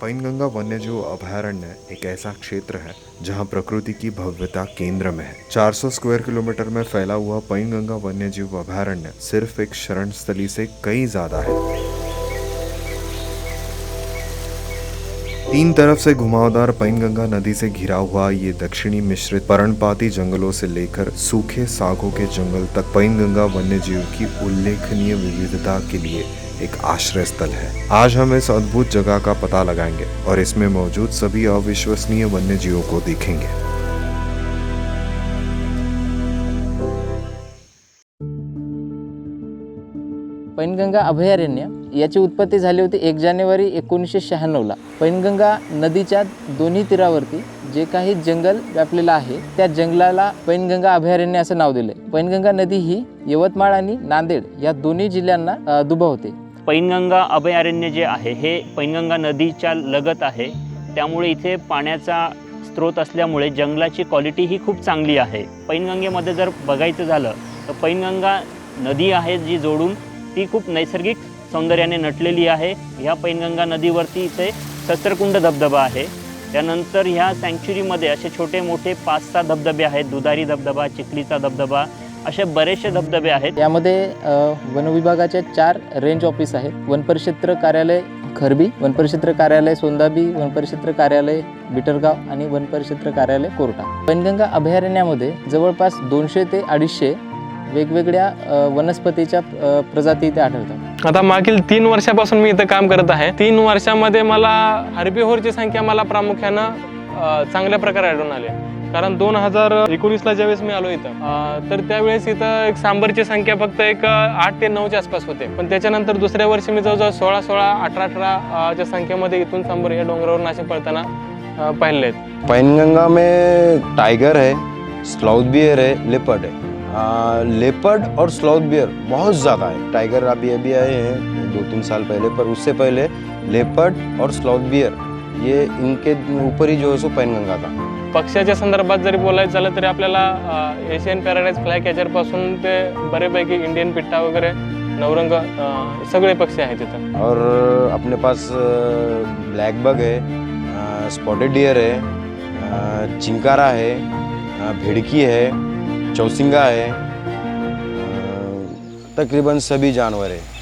पैनगंगा वन्यजीव अभयारण्य एक ऐसा क्षेत्र है जहाँ प्रकृति की भव्यता केंद्र में है। 400 स्क्वायर किलोमीटर में फैला हुआ पैनगंगा वन्यजीव अभयारण्य सिर्फ़ एक शरण स्थली से कई ज़्यादा है। तीन तरफ़ से घुमावदार पैनगंगा नदी से घिरा हुआ ये दक्षिणी मिश्रित पर्णपाती जंगलों से लेकर सूखे सागों के जंगल तक पैनगंगा वन्यजीव की उल्लेखनीय विविधता के लिए एक आश्रय स्थल है। आज हम इस अद्भुत जगह का पता लगाएंगे और इसमें मौजूद सभी अविश्वसनीय वन्य जीवों को देखेंगे। पैनगंगा अभयारण्य याची उत्पत्ती झाली होती एक जानेवारी एकोणीसशे शहाण्णवला. पैनगंगा नदीच्या दोन्ही तीरावरती जे काही जंगल व्यापलेलं आहे त्या जंगलाला पैनगंगा अभयारण्य असं नाव दिलंय. पैनगंगा नदी ही यवतमाळ आणि नांदेड या दोन्ही जिल्ह्यांना दुभवते पैनगंगा अभयारण्य जे आहे हे पैनगंगा नदीच्या लगत आहे. त्यामुळे इथे पाण्याचा स्रोत असल्यामुळे जंगलाची क्वालिटी ही खूप चांगली आहे. पैनगंगेमध्ये जर बघायचं झालं तर पैनगंगा नदी आहे जी जोडून ती खूप नैसर्गिक सौंदर्याने नटलेली आहे. ह्या पैनगंगा नदीवरती इथे शस्त्रकुंड धबधबा आहे. त्यानंतर ह्या सँक्च्युरीमध्ये असे छोटे मोठे पाच सहा धबधबे आहेत. दुधारी धबधबा चिखलीचा धबधबा असे बरेचसे धबधबे आहेत. यामध्ये अ, वनविभागाच्या चार रेंज ऑफिस आहेत. वनपरिक्षेत्र कार्यालय खरबी वनपरिक्षेत्र कार्यालय सोंदाबी वनपरिक्षेत्र कार्यालय बिटरगाव आणि वनपरिक्षेत्र कार्यालय कोर्टा पैनगंगा अभयारण्यामध्ये जवळपास दोनशे ते अडीचशे वेगवेगळ्या वनस्पतीच्या प्रजाती इथे आढळतात. आता मागील तीन वर्षापासून मी इथं काम करत आहे. तीन वर्षामध्ये मला हर्बीहोरची संख्या मला प्रामुख्यानं चांगल्या प्रकारे आढळून आली कारण दोन हजार एकोणीसला ज्यावेळेस मी आलो इथं तर त्यावेळेस इथं एक सांबरची संख्या फक्त एक आठ ते नऊच्या आसपास होते. पण त्याच्यानंतर दुसऱ्या वर्षी मी जवळजवळ सोळा सोळा अठरा अठराच्या संख्येमध्ये इथून सांबर या डोंगरावर नाशिक पळताना पाहिले आहेत. पैनगंगा में टाइगर है स्लाउथ बियर है लेपर्ड है. लेपर्ड और स्लाउथ बियर बहुत ज़्यादा है. टाइगर अभी अभी आए हैं दो तीन साल पहले पर उससे पहले लेपर्ड और स्लाउथ बियर ये इनके ऊपर ही जो है सो पैनगंगा था पक्ष्याच्या संदर्भात जरी बोलायचं झालं तरी आपल्याला एशियन पॅराडाईज फ्लाय कॅचरपासून ते बरेपैकी इंडियन पिट्टा वगैरे नवरंग सगळे पक्षी आहेत तिथं और अपने पास ब्लैक बग है स्पॉटेड डियर है चिंकारा है भिड़की है चौसिंगा है तकरीबन सभी जानवर है।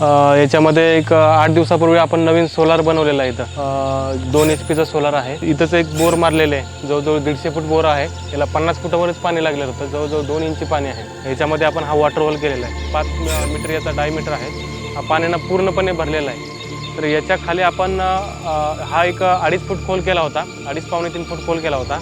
याच्यामध्ये एक आठ दिवसापूर्वी आपण नवीन सोलार बनवलेला आहे इथं. दोन एच पीचा सोलार आहे. इथंच एक बोर मारलेले आहे. जवळजवळ दीडशे फूट बोर आहे. याला पन्नास फुटावरच पाणी लागलेलं होतं. जवळजवळ दोन इंची पाणी आहे. याच्यामध्ये आपण हा वॉटर होल केलेला आहे. पाच मीटर याचा डायमीटर आहे. हा पाण्यानं पूर्णपणे भरलेला आहे. तर याच्या खाली आपण हा एक अडीच फूट खोल केला होता. अडीच पावणे तीन फूट खोल केला होता.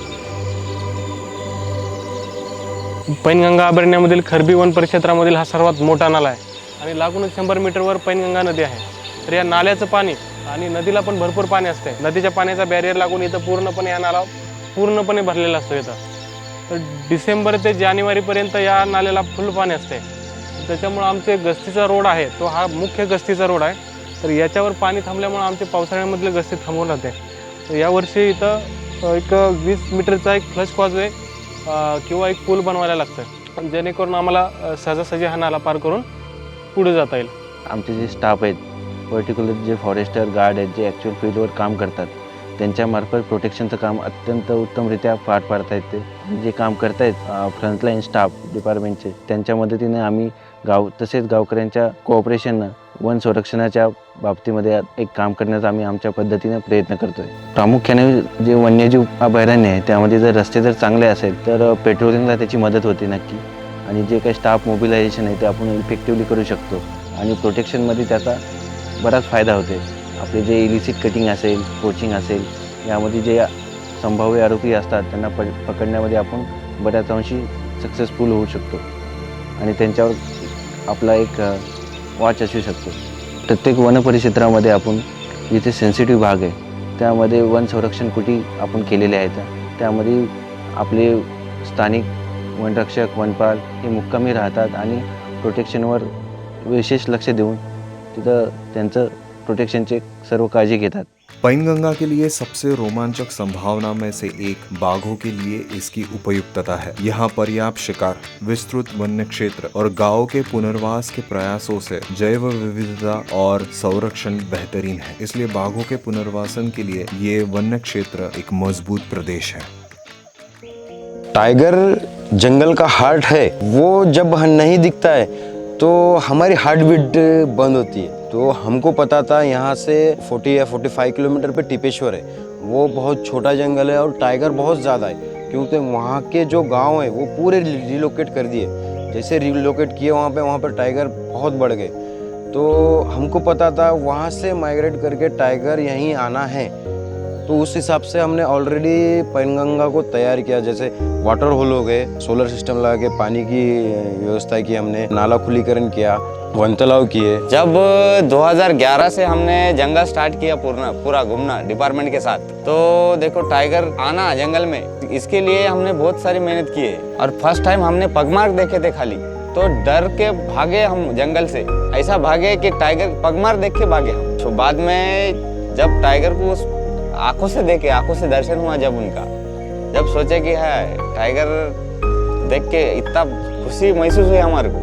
पैनगंगा अभयारण्यामधील खरबी वन परिक्षेत्रामधील हा सर्वात मोठा नाला आहे. आणि लागूनच शंभर मीटरवर पैनगंगा नदी आहे. तर या नाल्याचं पाणी आणि नदीला पण भरपूर पाणी असते नदीच्या पाण्याचा बॅरियर लागून इथं पूर्णपणे या नाला पूर्णपणे भरलेला असतो इथं. तर डिसेंबर ते जानेवारीपर्यंत या नाल्याला फुल पाणी असते त्याच्यामुळं आमचे गस्तीचा रोड आहे तो हा मुख्य गस्तीचा रोड आहे. तर याच्यावर पाणी थांबल्यामुळं आमचे पावसाळ्यामधले गस्ती थांबवून राहते. तर यावर्षी इथं एक वीस मीटरचा एक फ्लश कॉजवे किंवा एक पूल बनवायला लागतं जेणेकरून आम्हाला सहजासहजी हा नाला पार करून पुढे जाता येईल. आमचे जे स्टाफ आहेत पर्टिक्युलर जे फॉरेस्टर गार्ड आहेत जे ॲक्च्युअल फील्डवर काम करतात त्यांच्यामार्फत प्रोटेक्शनचं काम अत्यंत उत्तमरित्या पार पाडता येते. जे काम करतायत फ्रंटलाईन स्टाफ डिपार्टमेंटचे त्यांच्या मदतीने आम्ही गाव तसेच गावकऱ्यांच्या कोऑपरेशननं वन संरक्षणाच्या बाबतीमध्ये एक काम करण्याचा आम्ही आमच्या पद्धतीने प्रयत्न करतोय. प्रामुख्याने जे वन्यजीव अभयारण्य आहे त्यामध्ये जर रस्ते जर चांगले असेल तर पेट्रोलिंगला त्याची मदत होते नक्की. आणि जे काही स्टाफ मोबिलायझेशन आहे ते आपण इफेक्टिवली करू शकतो. आणि प्रोटेक्शनमध्ये त्याचा बराच फायदा होते. आपले जे इलिसिट कटिंग असेल कोचिंग असेल यामध्ये जे संभाव्य आरोपी असतात त्यांना प पकडण्यामध्ये आपण बऱ्याच अंशी सक्सेसफुल होऊ शकतो. आणि त्यांच्यावर आपला एक वॉच असू शकतो. प्रत्येक वनपरिक्षेत्रामध्ये आपण जिथे सेन्सिटिव्ह भाग आहे त्यामध्ये वन संरक्षण कुटी आपण केलेले आहेत. त्यामध्ये आपले स्थानिक वनरक्षक वनपाल हे मुक्कामी राहतात आणि प्रोटेक्शनवर विशेष लक्ष देऊन तिथं त्यांचं प्रोटेक्शनचे सर्व काळजी घेतात. पैनगंगा के लिए सबसे रोमांचक संभावना में से एक बाघों के लिए इसकी उपयुक्तता है। यहाँ पर्याप्त शिकार विस्तृत वन्य क्षेत्र और गाँव के पुनर्वास के प्रयासों से जैव विविधता और संरक्षण बेहतरीन है। इसलिए बाघों के पुनर्वासन के लिए ये वन्य क्षेत्र एक मज़बूत प्रदेश है। टाइगर जंगल का हार्ट है, वो जब नहीं दिखता है तो हमारी हार्ट बीट बंद होती है। तो हमको पता था यहाँ से 40 या 45 किलोमीटर पे टिपेश्वर है। वो बहुत छोटा जंगल है और टाइगर बहुत ज़्यादा है, क्योंकि वहाँ के जो गाँव है, वो पूरे रिलोकेट कर दिए। जैसे रिलोकेट किए वहाँ पे, वहाँ पर टाइगर बहुत बढ़ गए। तो हमको पता था, वहाँ से माइग्रेट करके टाइगर यहीं आना है। तो उस हिसाब से हमने ऑलरेडी पैनगंगा को तैयार किया। जैसे वाटर होल हो गए सोलर सिस्टम लगा के पानी की व्यवस्था की हमने, नाला खुलीकरण किया, वन तालाब किए। जब 2011 से हमने जंगल स्टार्ट किया पूरा पूरा घूमना डिपार्टमेंट के साथ तो देखो टाइगर आना जंगल में, इसके लिए हमने बहुत सारी मेहनत की है। और फ़र्स्ट टाइम हमने पगमार्क देखे थे खाली तो डर के भागे हम जंगल से। ऐसा भागे कि टाइगर पगमार्क देख के भागे हम। तो बाद में जब टाइगर को आंखों से देखे आंखों से दर्शन हुआ जब उनका। जब सोचे कि है टाइगर देख के इतना खुशी महसूस हुई हमारे को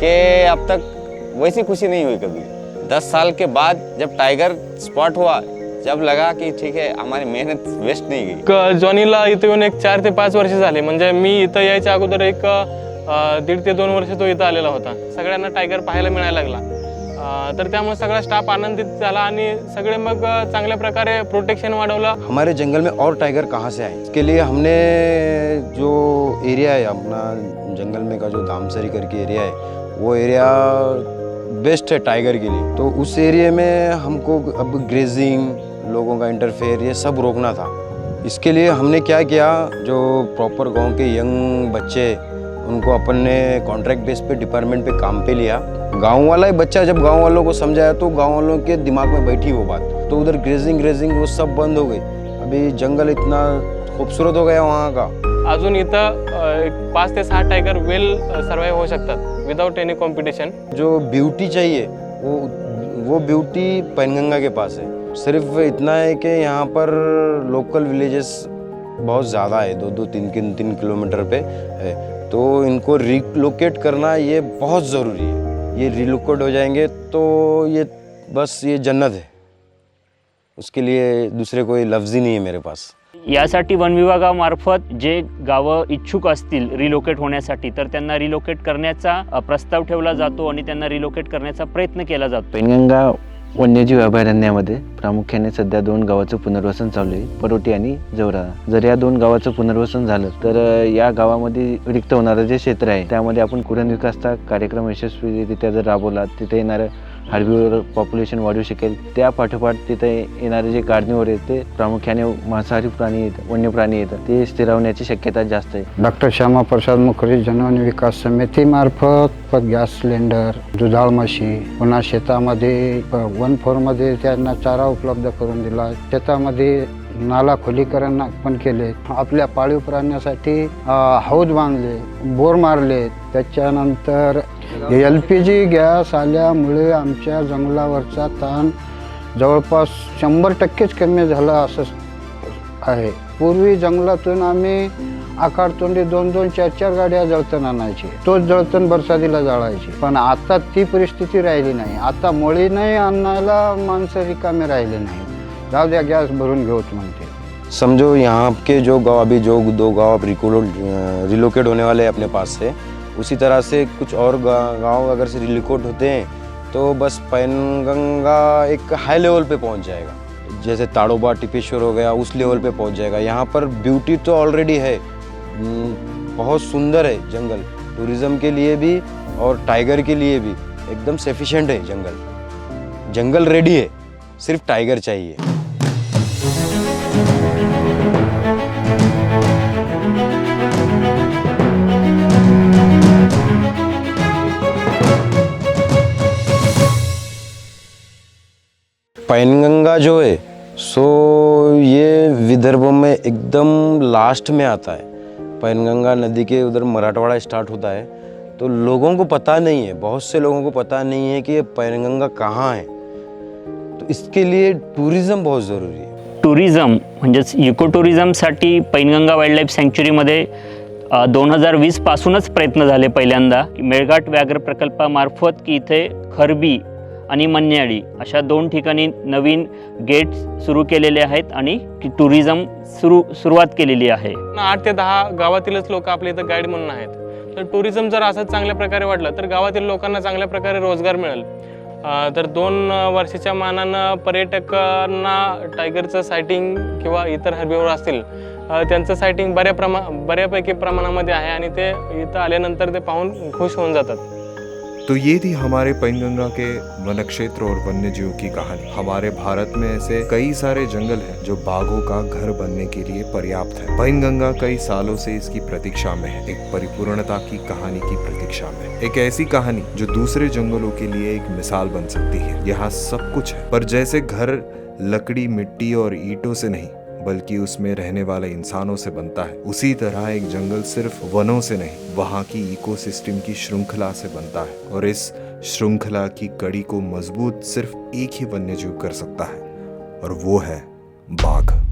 कि अब तक वैसी खुशी नहीं हुई कभी। दस साल के बाद जब टाइगर स्पॉट हुआ जब लगा कि ठीक है हमारी मेहनत वेस्ट नहीं गई। जॉनीला इथं येऊन एक चार ते पाच वर्ष झाले म्हणजे मी इथं यायच्या अगोदर एक दीड ते दोन वर्ष तो इथं आलेला होता. सगळ्यांना टायगर पाहायला मिळायला लागला. तर त्यामुळे सगळा स्टाफ आनंदित झाला आणि सगळे मग अ, चांगल्या प्रकारे प्रोटेक्शन वाढवलं. हमारे जंगल में और टाइगर कहाँ से आए? इसके लिए हमने जो एरिया है अपना जंगल में का जो धामसरी करके एरिया है वो एरिया बेस्ट है टाइगर के लिए। तो उस एरिया में हमको अब ग्रेजिंग लोगों का इंटरफेयर ये सब रोकना था। इसके लिए हमने क्या किया जो प्रॉपर गाँव के यंग बच्चे उनको अपन ने कॉन्ट्रैक्ट बेस पे डिपार्टमेंट पे काम पे लिया। गाँव वाला ही बच्चा जब गाँव वालों को समझाया तो गाँव वालों के दिमाग में बैठी वो बात। तो उधर ग्रेजिंग ग्रेजिंग वो सब बंद हो गई। अभी जंगल इतना खूबसूरत हो गया वहाँ का। अजून इथं एक पाच ते सहा टायगर वेल सर्वाईव्ह होऊ शकतात विदाउट एनी कॉम्पिटिशन जो ब्यूटी चाहिए वो वो ब्यूटी पैनगंगा के पास है। सिर्फ़ इतना है कि यहाँ पर लोकल विलेजेस बहुत ज़्यादा है दो दो तीन तीन तीन किलोमीटर पे है। तो इनको रिलोकेट करना ये बहुत ज़रूरी है। ये रिलोकेट हो जाएँगे तो ये बस ये जन्नत है। उसके लिए दूसरे कोई लफ्ज़ ही नहीं है मेरे पास। यासाठी वन विभागामार्फत जे गावं इच्छुक असतील रिलोकेट होण्यासाठी तर त्यांना रिलोकेट करण्याचा प्रस्ताव ठेवला जातो आणि त्यांना रिलोकेट करण्याचा प्रयत्न केला जातो. पैनगंगा वन्यजीव अभयारण्यामध्ये प्रामुख्याने सध्या दोन गावाचं पुनर्वसन चालू आहे परोटी आणि जवरा. जर या दोन गावाचं पुनर्वसन झालं तर या गावामध्ये रिक्त होणारं जे क्षेत्र आहे त्यामध्ये आपण कुरण विकासचा कार्यक्रम यशस्वीरित्या जर राबवला तिथे येणारं हार्बिवर पॉप्युलेशन वाढू शकेल त्या पाठोपाठ तिथे येणारे जे कार्निवर आहेत ते प्रामुख्याने मांसाहारी प्राणी आहेत वन्य प्राणी आहेत ते स्थिरावण्याची शक्यता जास्त आहे. डॉक्टर श्यामाप्रसाद मुखर्जी जनवन विकास समितीमार्फत गॅस सिलेंडर दुधाळ म्हशी पुन्हा शेतामध्ये वन फोरमध्ये त्यांना चारा उपलब्ध करून दिला. शेतामध्ये नाला खोलीकरण पण केले. आपल्या पाळीव प्राण्यासाठी हौद बांधले बोर मारले. त्याच्यानंतर एल पी जी गॅस आल्यामुळे आमच्या जंगलावरचा ताण जवळपास शंभर टक्केच कमी झाला असं आहे. पूर्वी जंगलातून आम्ही आकारतोंडी दोन दोन चार चार गाड्या जळतण आणायची. तोच जळतण बरसातीला जाळायची. पण आता ती परिस्थिती राहिली नाही. आता मळी नाही आणायला माणसं रिकामे राहिले नाही. जाऊ द्या गॅस भरून घेऊच म्हणते. समझो यहाँ के जो गांव अभी जो दो गांव रिकोलो रिलोकेट होने वाले हैं अपने पास से उसी तरह से कुछ और गाँव अगर से रिलोकेट होते हैं तो बस पैनगंगा एक हाई लेवल पे पहुँच जाएगा। जैसे ताड़ोबा टिपेश्वर हो गया उस लेवल पे पहुँच जाएगा। यहाँ पर ब्यूटी तो ऑलरेडी है। हम्म, बहुत सुंदर है जंगल। टूरिज़्म के लिए भी और टाइगर के लिए भी एकदम सफिशेंट है जंगल। जंगल रेडी है। सिर्फ़ टाइगर चाहिए। पैनगंगा जो है, सो ये विदर्भ में एकदम लास्ट में आता है। पैनगंगा नदी के उधर मराठवाड़ा स्टार्ट होता है। तो लोगों को पता नहीं है, बहुत से लोगों को पता नहीं है कि ये पैनगंगा कहाँ है। तो इसके लिए टूरिज़्म बहुत ज़रूरी है। टुरिझम म्हणजेच इको टुरिझमसाठी पैनगंगा वाईल्ड लाईफ सँक्च्युरीमध्ये दोन हज़ार वीसपासूनच प्रयत्न झाले पहिल्यांदा. मेळघाट व्याघ्र प्रकल्पामार्फत की इथे खरबी आणि मन्याळी अशा दोन ठिकाणी नवीन गेट्स सुरू केलेले आहेत आणि टुरिझम सुरू सुरुवात केलेली आहे. आठ ते दहा गावातीलच लोक आपल्या इथं गाईड म्हणून आहेत. तर टुरिझम जर असंच चांगल्या प्रकारे वाढलं तर गावातील लोकांना चांगल्या प्रकारे रोजगार मिळेल. तर दोन वर्षाच्या मानानं पर्यटकांना टायगरचं सायटिंग किंवा इतर हरबीवर असतील त्यांचं सायटिंग बऱ्या प्रमा बऱ्यापैकी प्रमाणामध्ये आहे आणि ते इथं आल्यानंतर ते पाहून खुश होऊन जातात. तो ये थी हमारे पैनगंगा के वन क्षेत्र और वन्य जीव की कहानी। हमारे भारत में ऐसे कई सारे जंगल हैं जो बाघों का घर बनने के लिए पर्याप्त है। पैनगंगा कई सालों से इसकी प्रतीक्षा में है, एक परिपूर्णता की कहानी की प्रतीक्षा में एक ऐसी कहानी जो दूसरे जंगलों के लिए एक मिसाल बन सकती है। यहाँ सब कुछ है, पर जैसे घर, लकड़ी, मिट्टी और ईंटों से नहीं बल्कि उसमें रहने वाले इंसानों से बनता है। उसी तरह एक जंगल सिर्फ़ वनों से नहीं, वहाँ की इकोसिस्टम की श्रृंखला से बनता है और इस श्रृंखला की कड़ी को मज़बूत सिर्फ़ एक ही वन्यजीव कर सकता है, और वो है बाघ।